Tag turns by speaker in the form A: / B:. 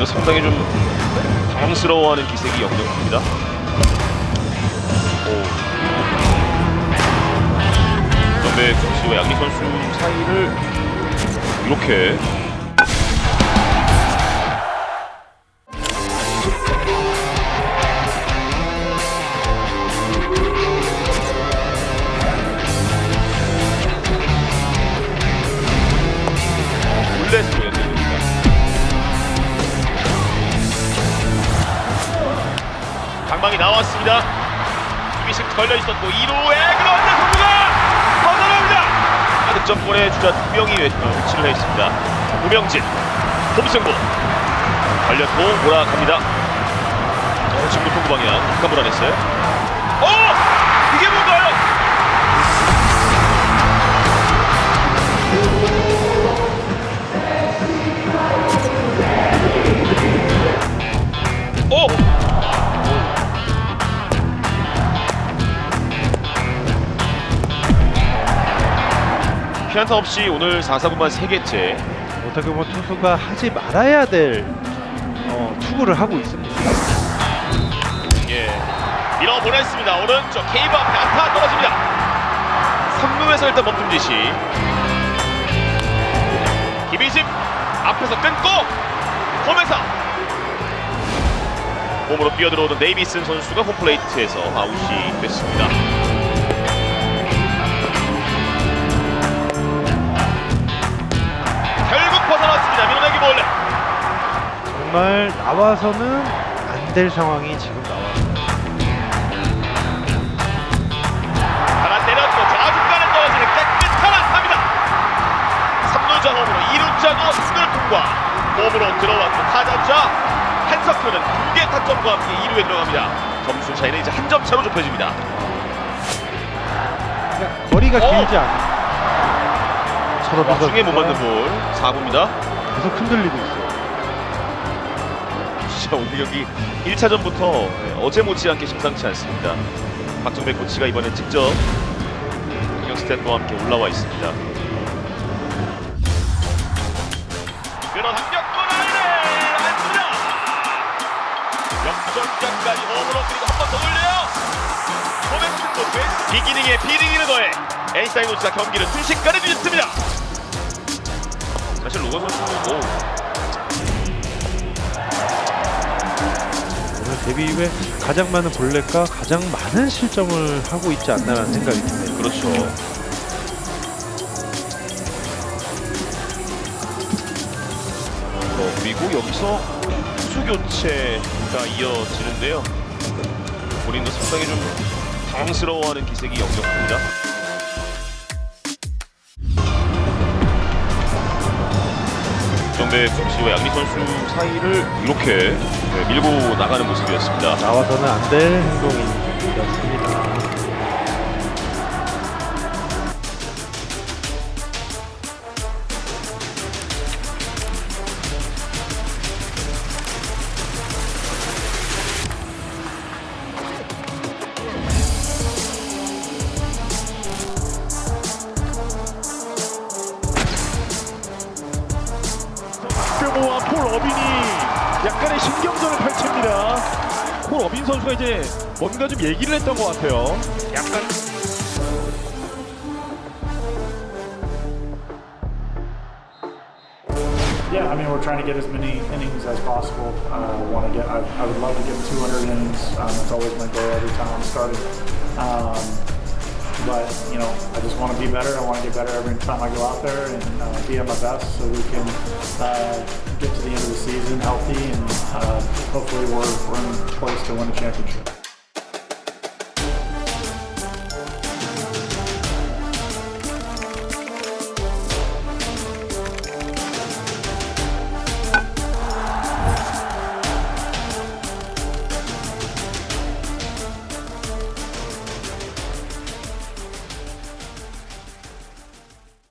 A: 본인도 상당히 좀 당황스러워하는 기색이 역력합니다. 오. 그런데 정시와 양리 선수 사이를 이렇게 방망이 나왔습니다. 수비식 걸려 있었고 2루에 그런데 선수가 벗어납니다. 득점권의 주자 두 명이 위치를 해 있습니다. 우명진, 홈승부 걸렸고 몰아갑니다. 어, 지금 통구 방향 약간 불안했어요. 어! 피안타 없이 오늘 4사구만 3개째
B: 어떻게 보면 투수가 하지 말아야 될 어, 투구를 하고 있습니다.
A: 예. 밀어보냈습니다. 오른쪽 케이브 앞에 안타 떨어집니다. 3루에서 일단 멈춤 지시. 김희집 앞에서 끊고 홈에서 홈으로 뛰어들어오던 네이비슨 선수가 홈플레이트에서 아웃이 됐습니다.
B: 정말 나와서는 안 될 상황이 지금 나왔습니다.
A: 하나 때렸고 좌중간에 떨어지는 깨끗한 안타입니다. 3루자 홈으로 2루자도 승을 통과 홈으로 들어왔고 타자자 한석표는 두개 타점과 함께 2루에 들어갑니다. 점수 차이는 이제 한 점 차로 좁혀집니다.
B: 그러니까 거리가
A: 어!
B: 길지 않아요. 서로
A: 중에 못 맞는 볼 4구입니다.
B: 계속 흔들리고 있어요.
A: 진짜 오늘 경기 1차전부터 어제 못지않게 심상치 않습니다. 박정배 코치가 이번에 직접 경영 스태프와 함께 올라와 있습니다. 끌어당겼고 라인을 안습니다 역전까지 홈으로 그리고 한 번더 승부 돼 비기닝에 비기닝을 더해 노치가 경기를 순식간에 뒤집습니다. 사실 로건 선수도
B: 데뷔 이후에 가장 많은 볼넷과 가장 많은 실점을 하고 있지 않나라는 생각이 드네요.
A: 그렇죠. 어, 그리고 여기서 투수 교체가 이어지는데요. 본인도 상당히 좀 당황스러워하는 기색이 역력합니다. 정배 선수와 양리 선수 사이를 이렇게 네, 밀고 나가는 모습이었습니다.
B: 나와서는 안 될 행동이
C: 박병호와 폴 어빈이 약간의 신경전을 펼칩니다. 폴 어빈 선수가 이제 뭔가 좀 얘기를 했던 것 같아요. 약간
D: Yeah, I mean, we're trying to get as many innings as possible. Uh, want to get, I, I would love to get 200 innings. Um, it's always my goal every time I'm starting. Um, but you know, I just want to be better. I want to get better every time I go out there and uh, be at my best, so we can uh, healthy and uh, hopefully we're, in place to win a championship.